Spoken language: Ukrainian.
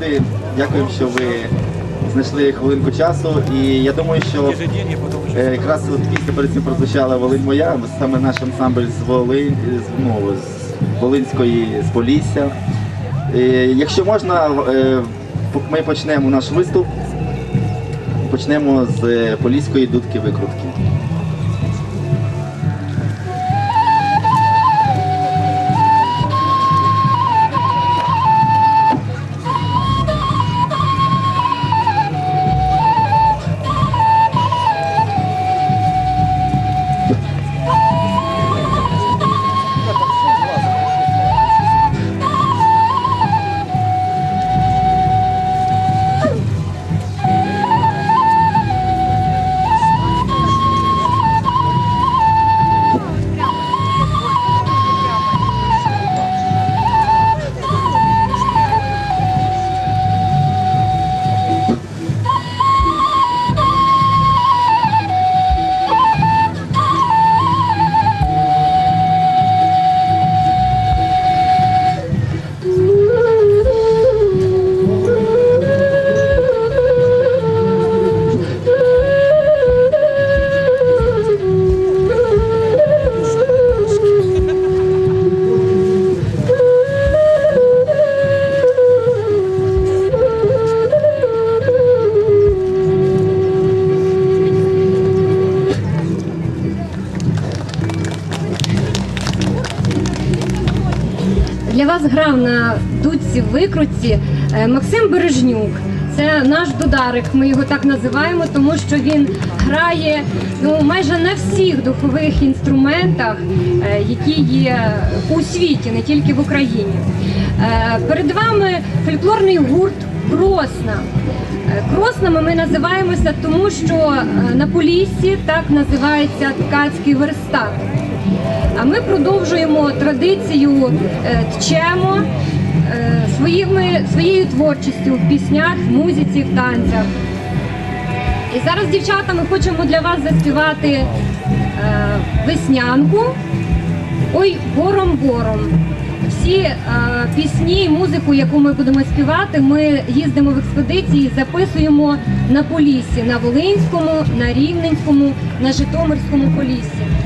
завжди. Дякуємо, що ви знайшли хвилинку часу. І я думаю, що е, якраз от після перед цим прозвучала Волинь моя, саме наш ансамбль з Волинь, з, ну, з Волинської, з Полісся. Е, Якщо можна, е, ми почнемо наш виступ. Почнемо з е, поліської дудки Для вас грав на дудці викрутці е, Максим Бережнюк. Це наш дударик, ми його так називаємо, тому що він грає ну, майже на всіх духових інструментах, е, які є у світі, не тільки в Україні. Е, Перед вами фольклорний гурт Кросна. Кроснами ми називаємося, тому що на Поліссі так називається ткацький верстат. А ми продовжуємо традицію е, тчемо е, своїми, своєю творчістю в піснях, в музиці, в танцях. І зараз, дівчата, ми хочемо для вас заспівати е, веснянку. Ой, бором бором. Всі е, пісні і музику, яку ми будемо співати, ми їздимо в експедиції, записуємо на Поліссі, на Волинському, на Рівненському, на Житомирському Поліссі.